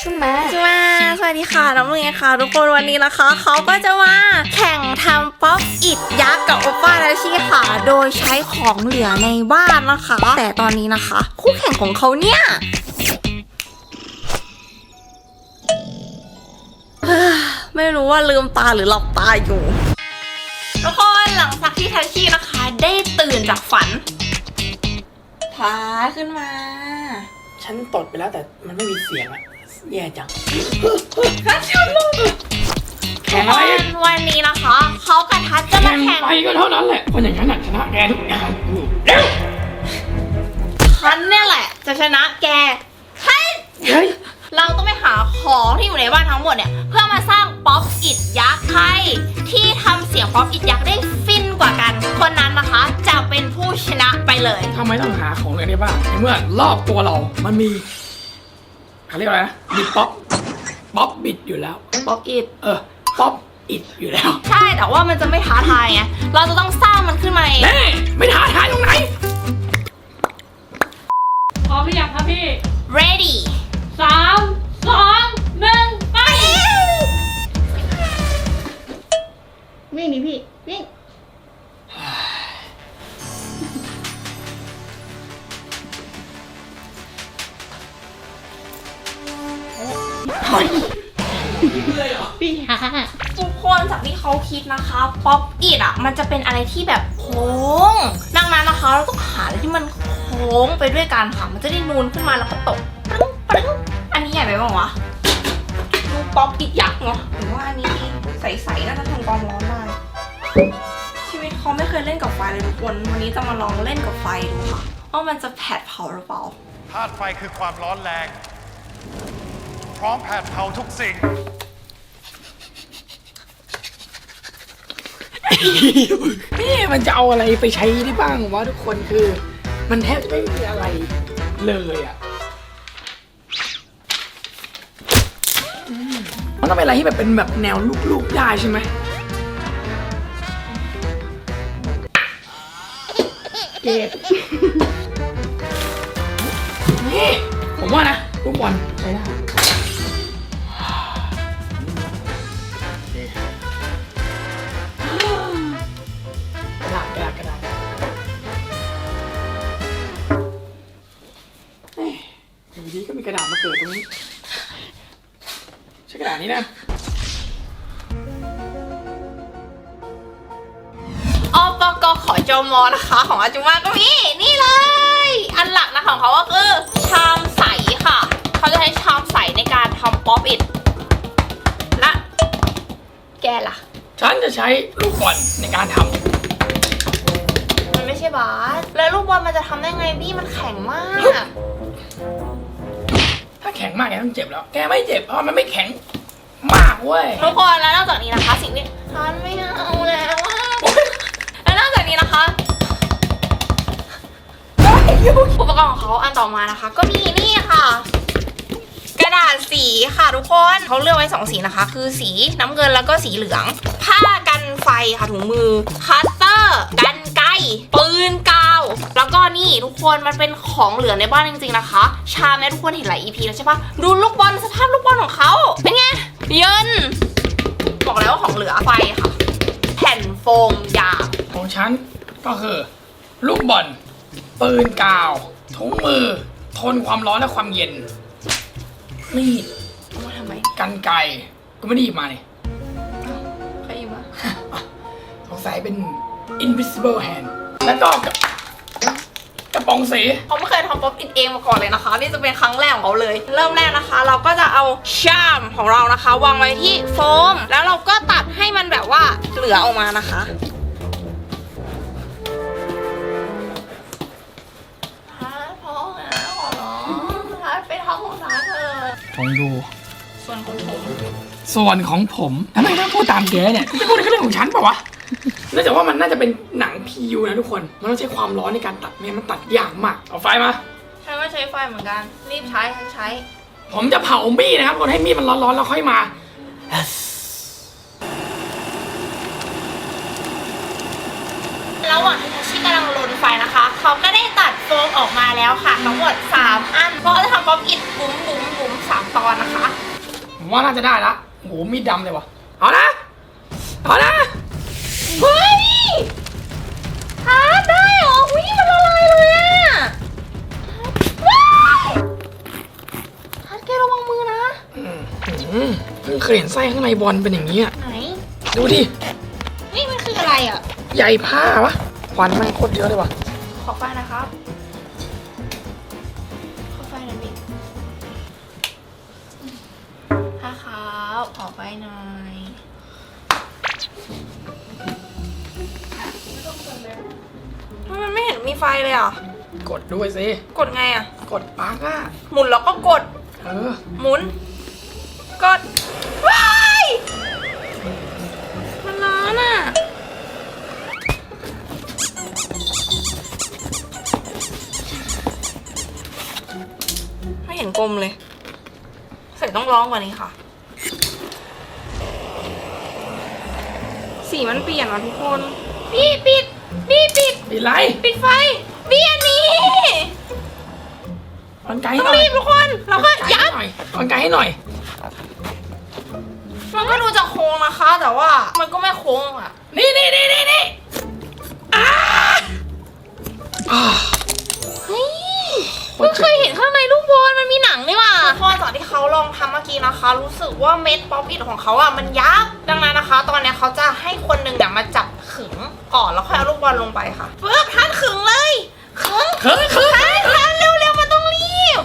ช่ไหมจ้าสวัสดีค่ะ น้องเมย์ค่ะ ทุกคนวันนี้นะคะ เขาก็จะมาแข่งทำป๊อปอิดยักษ์กับโอป้าและชีค่ะ โดยใช้ของเหลือในบ้านนะคะ แต่ตอนนี้นะคะ คู่แข่งของเขาเนี่ยเฮ้อไม่รู้ว่าลืมตาหรือหลับตาอยู่ ทุกคนหลังจากที่ทัชชี่นะคะ ได้ตื่นจากฝันพาขึ้นมา ฉันตดไปแล้วแต่มันไม่มีเสียงอะ แย่จังทัชชี่ลงแข่ทุงกอะไรคนวันนี้นะคะ เขากับทัชจะมาแข่งแข่งไปก็เท่านั้นแหละคนอย่างนั้นน่ะชนะแกทุกอย่างเร็วฉันเนี่ยแหละ จะชนะแกให้เฮ้ยเราต้องไปหาของที่อยู่ในบ้านทั้งหมดเนี่ย เพื่อมาสร้างป๊อปอิดยักษ์ให้ที่ทำเสียงป๊อปอิดยักษ์ได้ฟินกว่ากัน คนนั้นนะคะจะเป็นผู้ชนะไปเลย ทำไมต้องหาของเหลือในบ้านในเมื่อรอบตัวเรามันมี เขาเรียกอะไรนะบิดป๊อปป๊อปบิดอยู่แล้ว ป๊อปอิดเออป๊อปอิดอยู่แล้วใช่แต่ว่ามันจะไม่ท้าทายไงเราจะต้องสร้างมันขึ้นมาเอง แน่ไม่ท้าทายตรงไหน พร้อมหรือยังครับพี่ ready สามสองหนึ่งไป วิ่งดิพี่ วิ่งพี่ฮะทุกคนจากที่เขาคิดนะคะป๊อปอิดอะมันจะเป็นอะไรที่แบบโค้งดังนั้นนะคะเราต้องหาอะไรที่มันโค้งไปด้วยกันค่ะ มันจะได้นูนขึ้นมาแล้วก็ตกปรึ้งปรึ้งอันนี้ใหญ่ไปบ้างวะดูป๊อปอิดยักษ์เนาะหรือว่าอันนี้ใสๆน่าจะทนความร้อนได้ชีวิตเขาไม่เคยเล่นกับไฟเลยทุกคนวันนี้จะมาลองเล่นกับไฟดูค่ะว่ามันจะแผดเผาหรือเปล่าธาตุไฟคือความร้อนแรง พร้อมแผดเผาทุกสิ่ง นี่มันจะเอาอะไรไปใช้ได้บ้างวะทุกคนคือ มันแทบจะไม่มีอะไรเลยอะมันต้องเป็นอะไรที่แบบเป็นแบบแนวลูกๆได้ใช่ไหมเกตนี่ผมว่านะลูกบอลใช้ได้ นี้นะอปกขอจมอนะคะ ของอาจุมาก็มีนี่เลย อันหลักนะของเขาก็คือชามใสค่ะ เขาจะใช้ชามใสในการทำป๊อปอิดและแกล่ะ ฉันจะใช้ลูกบอลในการทมันไม่ใช่บาสแล้วลูกบอลมันจะทำได้ไงบี้มันแข็งมากำถ้าแข็งมากแกต้องเจ็บแล้ว แกไม่เจ็บเพราะมันไม่แข็ง มากเว้ย ทุกคนแล้วนอกจากนี้นะคะ สิ่งที่ฉันไม่เอาแล้วอะแล้วนอกจากนี้นะคะอุปกรณ์ของเขาอันต่อมานะคะ ก็มีนี่ค่ะ กระดาษสีค่ะทุกคนเขาเลือกไว้สองสีนะคะ คือสีน้ำเงินแล้วก็สีเหลือง ผ้ากันไฟค่ะถุงมือคัตเตอร์กันไกปืนกาว แล้วก็นี่ทุกคนมันเป็นของเหลือในบ้านจริงๆนะคะ ชาแม่ทุกคนเห็นหลาย EP แล้วใช่ปะดูลูกบอลสภาพลูกบอลของเขาเป็นไง เยินบอกแล้วว่าของเหลือไฟค่ะ แผ่นโฟมยาวของฉันก็คือ ลูกบอลปืนกาว ถุงมือ ทนความร้อนและความเย็นมีดเอามาทำไมกันไกรก็ไม่ได้หยิบมาเนี่ยใครอยู่วะ สงสัยเป็น invisible hand แล้วก็กับก ระป๋องสีเขาไม่เคยทำป๊อปอินเองมาก่อนเลยนะคะ นี่จะเป็นครั้งแรกของเขาเลย เริ่มแรกนะคะ เราก็จะเอาชามของเรานะคะ วางไว้ที่โฟม แล้วเราก็ตัดให้มันแบบว่าเหลือออกมานะคะฮาร์ดพอแล้วขอร้องฮาร์ดไปทำของฮาร์ดเถอะลองดู ส่วนของผม ส่วนของผมทำไมต้องพูดตามแกเนี่ยจะพูดในเรื่องของฉันเปล่าวะ เนื่องจากว่ามันน่าจะเป็นหนัง PU นะทุกคน มันต้องใช้ความร้อนในการตัดไม่งั้นมันตัดยากมาก เอาไฟมาฉันก็ใช้ไฟเหมือนกัน รีบใช้ฉันใช้ ผมจะเผามีดนะครับคนให้มีดมันร้อนๆแล้วค่อยมา ระหว่างที่ทัชชี่กำลังลนไฟนะคะ เขาก็ได้ตัดโฟมออกมาแล้วค่ะ ทั้งหมด 3 อันเพราะจะทำป๊อปอิดบุ๋มบุ๋มบุ๋มสามตอนนะคะ ผมว่าน่าจะได้ละโอ้โหมีดดำเลยวะเอานะเอานะ เฮ้ยทาร์ตได้เหรออุ้ยมันละลายเลยอะว้ายทาร์ตแกระวังมือนะอืมอืมเพิ่งเคยเห็นไส้ข้างในบอลเป็นอย่างนี้อะไหนดูดิ นี่มันคืออะไรอะใหญ่ผ้าปะควันแม่งโคตรเยอะเลยวะขอไฟนะครับ ขอไฟหน่อยดิถ้าครับขอไฟหน่อย ไมมันไม่เห็นมีไฟเลยอะ กดด้วยสิ กดไงอะ กดปังอะ หมุนแล้วก็กด เออ หมุน กด ว้าย มันร้อนอะ ไม่เห็นกลมเลย ใส่ต้องร้องกว่านี้ค่ะ สีมันเปลี่ยนว่ะทุกคน พี่ปิด พี่ปิด ปิดไรปิดไฟพี่อันนี้มันไกลต้หองน่อยรีบทุกคนเราก็ยัดหน่อยมันไกลให้หน่อย มันก็ดูจะโค้งนะคะ แต่ว่ามันก็ไม่โค้งอะ นี่นี่นี่นี่นี่อ่าอ่าเฮ้ยเพิ่งเคยเห็นข้างในลูกบอลมันมีหนังนี่หว่าพอจากที่เขาลองทำเมื่อกี้นะคะ รู้สึกว่าเม็ดป๊อปอิดของเขาอะมันยับ ดังนั้นนะคะ ตอนเนี้ยเขาจะให้คนหนึ่งเนี่ยมาจับขึง ก่อนแล้วค่อยเอาลูกบอลลงไปค่ะเพิ่มท่านขึงเลยขึงเขิงเขิงท่านท่านเร็วๆมันต้องรีบ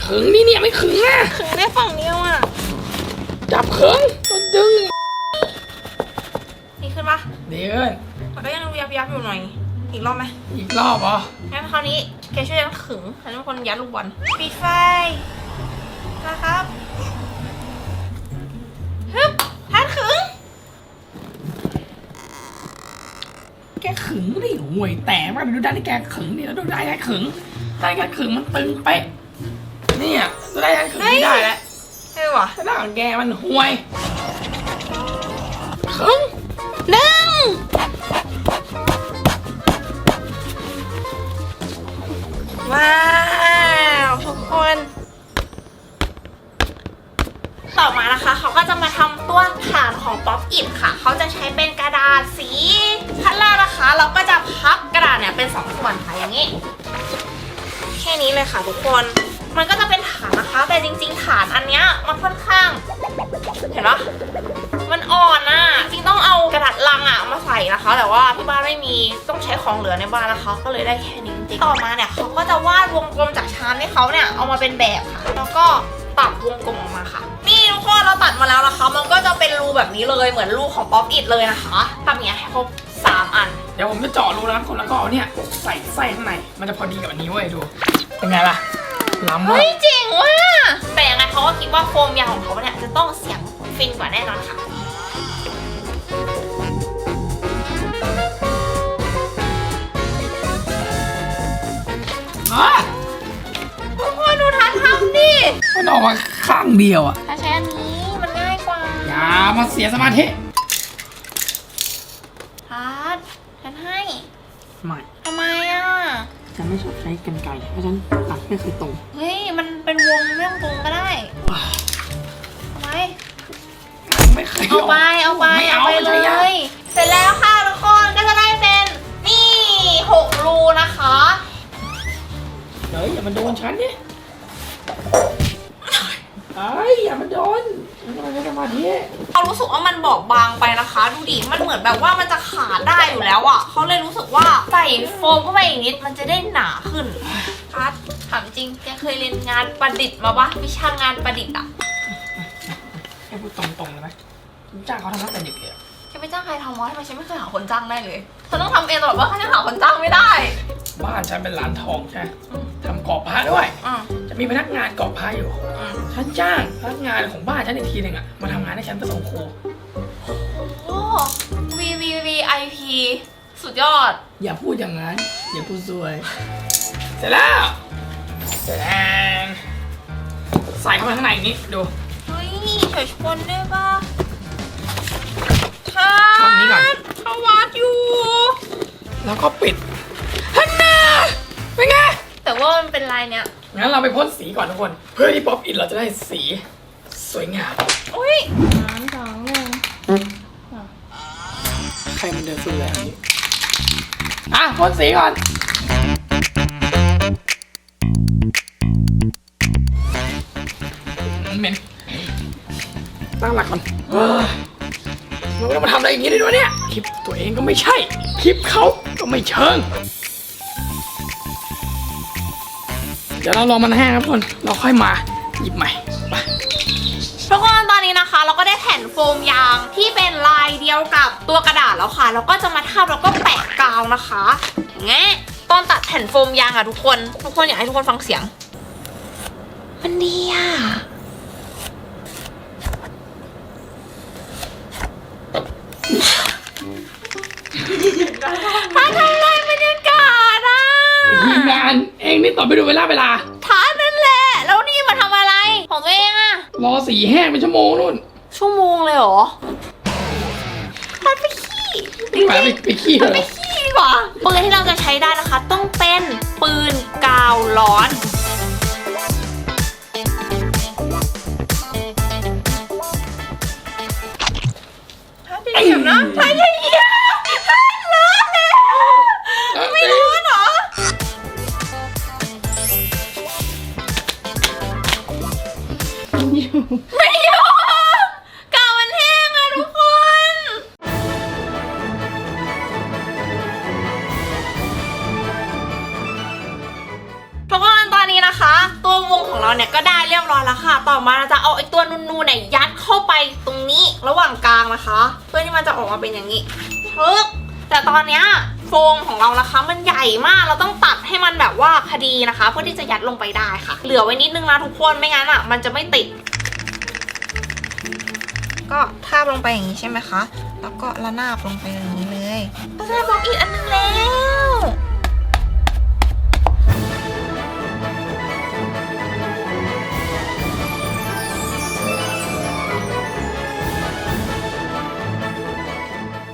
เขิงนี่เนี่ยไม่เขิงอะขึงได้ฝั่งเดียวอะจับเขิงมันดึงนี่ขึ้นปะเดี๋ยวมันก็ยังดูยับยับๆอยู่หน่อย อีกรอบไหมอีกรอบเหรองั้นคราวนี้แกช่วยกันขึงฉันเป็นคนยัดลูกบอลปิดไฟนะครับฮึบท่านขึง แกขึงดิห่วยแต่ว่าดูด้านที่แกขึงดิแล้วดูด้านแกขึงด้านแกขึงมันตึงเป๊ะเนี่ยดูด้านแกขึงไม่ได้แล้วใช่ว่ะด้านของแกมันห่วยขึงหนึ่งว้าวทุกคนต่อมานะคะ เขาก็จะมาทำตัวฐานของป๊อปอิดค่ะ เขาจะใช้เป็นกระดาษสี ขั้นแรกนะคะ เราก็จะพับกระดาษเนี่ยเป็นสองส่วนค่ะอย่างนี้ แค่นี้เลยค่ะทุกคน มันก็จะเป็นฐานนะคะ แต่จริง ๆ ฐานอันเนี้ยมันค่อนข้าง เห็นปะมันอ่อนน่ะจริงต้องเอากระดาษลังอะมาใส่นะคะ แต่ว่าที่บ้านไม่มีต้องใช้ของเหลือในบ้านนะคะ ก็เลยได้แค่นี้จริงต่อมาเนี่ยเขาก็จะวาดวงกลมจากชามให้เขาเนี่ยเอามาเป็นแบบค่ะ แล้วก็ตัดวงกลมออกมาค่ะ นี่ทุกคนเราตัดมาแล้วนะคะ มันก็จะเป็นรูแบบนี้เลยเหมือนรูของป๊อปอิดเลยนะคะทำอย่างเงี้ยให้ครบ สามอัน เดี๋ยวผมจะเจาะรูนะครับคนแล้วก็เอาเนี่ยใส่ไส้ข้างใน มันจะพอดีกับอันนี้เว้ยดู เป็นไงล่ะ ล้ำเฮ้ว่ะยเจ๋งว่ะแต่ยังไงเขาก็คิดว่าโฟมยางของเขาเนี่ยจะต้องเสียงฟินกว่าแน่นอนค่ะอะทุกคนดูทันทำดิมันออกมาข้างเดียวอะถ้าใช้อันนี้มันง่ายกว่า อย่ามาเสียสมาธิ ทัดฉันให้ ไม่ทำไมอะ ฉันไม่ชอบใช้กันไกรเพราะฉันตัดไม่เคยตรงเฮ้ย มันเป็นวงไม่ต้องตรงก็ได้ทำไมไม่เคยเอาไป เอาไปไม่เอาไปไม่เลใช่ยากยเสร็จแล้วค่ะทุกคนก็จะได้เป็น นี่หกรูนะคะเฮ้ยอย่ามาโดนฉันดิเอ้ยอย่ามาโดน มันกำลังใช้สมาธิเขารู้สึกว่ามันบอบบางไปนะคะ ดูดิ มันเหมือนแบบว่ามันจะขาดได้อยู่แล้วอะ่ะเขาเลยรู้สึกว่าใส่โฟมเข้าไปอีกนิด มันจะได้หนาขึ้นพัดถามจริงแกเคยเรียนงานประดิษฐ์มาปะวิชางานประดิษฐ์อะแค่พูดตรงๆเลยไหมผมจ้างเขาทำตั้งแต่เด็กเลยอะแกไปจ้างใครทำวะทำไมฉันไม่เคยหาคนจ้างได้เลยฉันต้องทำเองตลอดว่าฉันยังหาคนจ้างไม่ได้ บ้านฉันเป็นร้านทองใช่ไหมทำกรอบพระด้วยอืมจะมีพนักงานกรอบพระอยู่ อืม ฉันจ้างพนักงานของบ้านฉันอีกทีหนึ่งอะมาทำงานให้ฉันเพื่อส่งครู โอ้ V V V I P สุดยอด อย่าพูดอย่างนั้น อย่าพูดซวย เสร็จแล้วเสร็จแล้วใส่เข้าไปข้างในอย่างนี้ดูเฮ้ยเฉยชนได้ปะทำนี้ก่อนเขาวัดอยู่ แล้วก็ปิด ฮัว่ามันเป็นลายเนี้ยงั้นเราไปพ่นสีก่อนทุกคน เพื่อที่ป๊อปอินเราจะได้สีสวยงาม อุ้ยสามสองหนึ่งใครมันเดินสุดแรงนี่อะพ่นสีก่อน เหม็นตั้งหลักก่อนเฮ้ยมันก็มาทำอะไรอย่างนี้ได้ด้วยเนี่ย คลิปตัวเองก็ไม่ใช่ คลิปเขาก็ไม่เชิง เดี๋ยวเรารอมันแห้งครับทุกคน เราค่อยมาหยิบใหม่ไปทุกคนตอนนี้นะคะ เราก็ได้แผ่นโฟมยางที่เป็นลายเดียวกับตัวกระดาษแล้วค่ะแล้วก็จะมาทาบแล้วก็แปะกาวนะคะอย่างเงี้ยตอนตัดแผ่นโฟมยางอะทุกคน ทุกคนอยากให้ทุกคนฟังเสียง มันดีอะมาท เองนี่ต่อไปดูเวลาเวลา ท้านั่นแหละ แล้วนี่มาทำอะไร ของตัวเองอะรอสีแห้งเป็นชั่วโมงนู่นชั่วโมงเลยเหรอพัดไปขี้ไปไปไปขี้เหรไปอขี้ดีกว่าปืนที่เราจะใช้ได้นะคะ ต้องเป็นปืนกาวร้อนถ้าจะเหยียบนะถ้าจะเหยียบ ไม่ยอมกาวมันแห้งอะทุกคน ทุกคนตอนนี้นะคะ ตัววงของเราเนี่ยก็ได้เรียบร้อยแล้วค่ะ ต่อมาเราจะเอาไอ้ตัวนูนๆเนี่ยยัดเข้าไปตรงนี้ระหว่างกลางนะคะ เพื่อที่มันจะออกมาเป็นอย่างนี้ทึกแต่ตอนเนี้ยโฟมของเรานะคะ มันใหญ่มากเราต้องตัดให้มันแบบว่าพอดีนะคะ เพื่อที่จะยัดลงไปได้ค่ะ เหลือไว้นิดนึงนะทุกคนไม่งั้นอะมันจะไม่ติด ก็ทาบลงไปอย่างนี้ใช่ไหมคะ แล้วก็ระนาบลงไปอย่างนี้เลยก็จะบล็อกอีกอันนึงแล้ว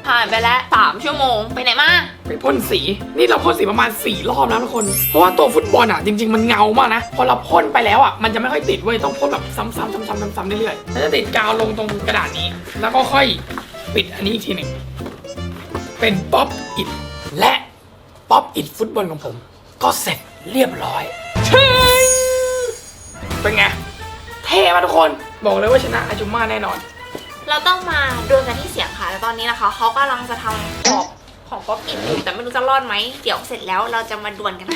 ผ่านไปแล้วสามชั่วโมง ไปไหนมา ไปพ่นสีนี่เราพ่นสีประมาณ 4 รอบแล้วทุกคน เพราะว่าตัวฟุตบอลอะจริง ๆ มันเงามากนะ พอเราพ่นไปแล้วอะมันจะไม่ค่อยติดเว้ยต้องพ่นแบบซ้ำๆซ้ำๆซ้ำๆเรื่อยๆแล้วจะติดกาวลงตรงกระดาษนี้ แล้วก็ค่อยปิดอันนี้อีกทีหนึ่งเป็นป๊อปอิดและป๊อปอิดฟุตบอลของผม ก็เสร็จเรียบร้อยเชิญเป็นไงเท่มากทุกคนบอกเลยว่าชนะอาจุม่าแน่นอน เราต้องมาดวลกันที่เสียงค่ะ แล้วตอนนี้นะคะเขากำลังจะทำขอบ ของป๊อปอินอยู่แต่ไม่รู้จะรอดไหม เดี๋ยวเสร็จแล้วเราจะมาดวลกัน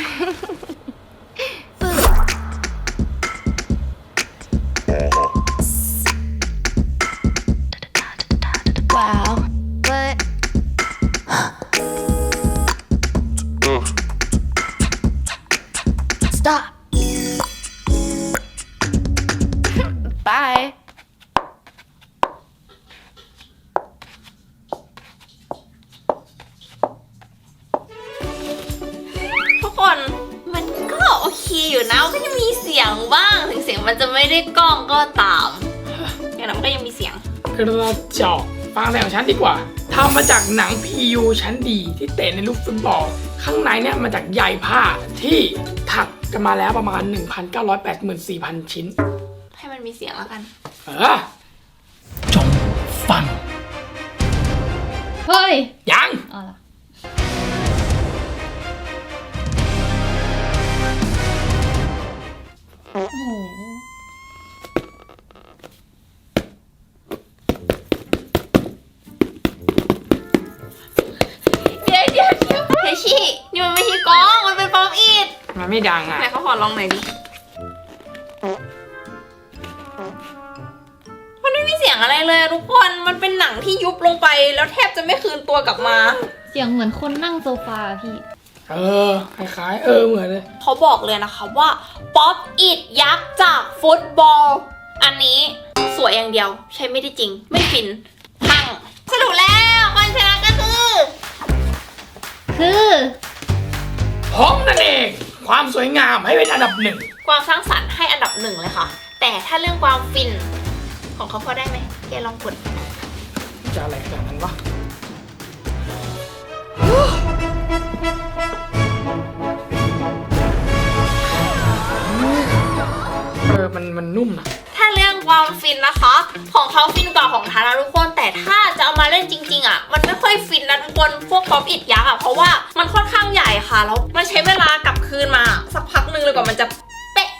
มันก็จะมีเสียงบ้างถึงเสียงมันจะไม่ได้กล้องก็ตามอย่างนั้นมันก็ยังมีเสียงกระจอกฟังเสียงของฉันดีกว่าทำมาจากหนัง PU ชั้นดีที่เตะในลูกฟุตบอล ข้างในเนี่ยมาจากใยผ้าที่ถักกันมาแล้วประมาณ 1,984,000 ชิ้น ให้มันมีเสียงแล้วกัน เออจงฟัง เฮ้ย ยังเอาล่ะโอ้ เดี๋ยวเดี๋ยวเดี๋ยวเฮชินี่มันไม่ใช่กล้อง มันเป็นป๊อปอิดมันไม่ดังอะ ไหนเขาขอลองหน่อยดิ มันไม่มีเสียงอะไรเลยอะทุกคน มันเป็นหนังที่ยุบลงไปแล้วแทบจะไม่คืนตัวกลับมา เสียงเหมือนคนนั่งโซฟาพี่ เออ คล้ายๆ เออ เหมือนเลย เขาบอกเลยนะคะว่า ป๊อปอิดยักษ์จากฟุตบอล อันนี้สวยอย่างเดียวใช้ไม่ได้จริง ไม่ฟินพังสรุปแล้วคนชนะก็คือ คือ ผมนั่นเอง ความสวยงามให้เป็นอันดับหนึ่ง ความสร้างสรรค์ให้อันดับหนึ่งเลยค่ะ แต่ถ้าเรื่องความฟิน ของเขาพอได้ไหมแกลองกดจะอะไรขนาดนั้นวะ เออมันมันนุ่มนะถ้าเรื่องความฟินนะคะ ของเขาฟินกว่าของทาราทุกคนแต่ถ้าจะเอามาเล่นจริง ๆอะมันไม่ค่อยฟินนะทุกคนพวกป๊อปอิดยักษ์อะเพราะว่ามันค่อนข้างใหญ่ค่ะแล้วมันใช้เวลากลับคืนมา สักพักนึงเลยกว่ามันจะเป๊ะ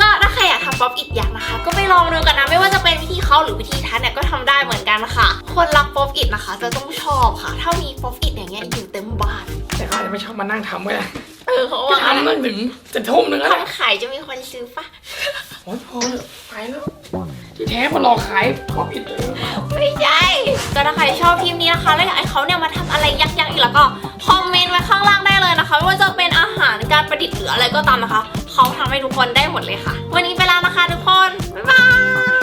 ก็ถ้าใครอยากทำป๊อปอิดยักษ์นะคะ ก็ไปลองดูกันนะไม่ว่าจะเป็นวิธีเขาหรือวิธีทันเนี่ยก็ทำได้เหมือนกันค่ะ คนรักป๊อปอิดนะคะ จะต้องชอบค่ะ ถ้ามีป๊อปอิดอย่างเงี้ยอยู่เต็มบ้าน แต่เขาอาจจะไม่ชอบมานั่งทำไว้นะเออเขาก็ว่าทำนั่งถึงจะทุ่มหนึ่งแล้วนะทำขายจะมีคนซื้อปะโอ้ยพอเถอะไปแล้ว ที่แท้มารอขายพอผิดเลยไม่ใช่ก็ถ้าใครชอบทีมนี้นะคะ แล้วอยากให้เขาเนี่ยมาทำอะไรยักษ์ๆอีกแล้วก็คอมเมนต์ไว้ข้างล่างได้เลยนะคะไม่ว่าจะเป็นอาหารการประดิษฐ์หรืออะไรก็ตามนะคะ เขาทำให้ทุกคนได้หมดเลยค่ะ วันนี้ไปแล้วนะคะทุกคน บ๊ายบาย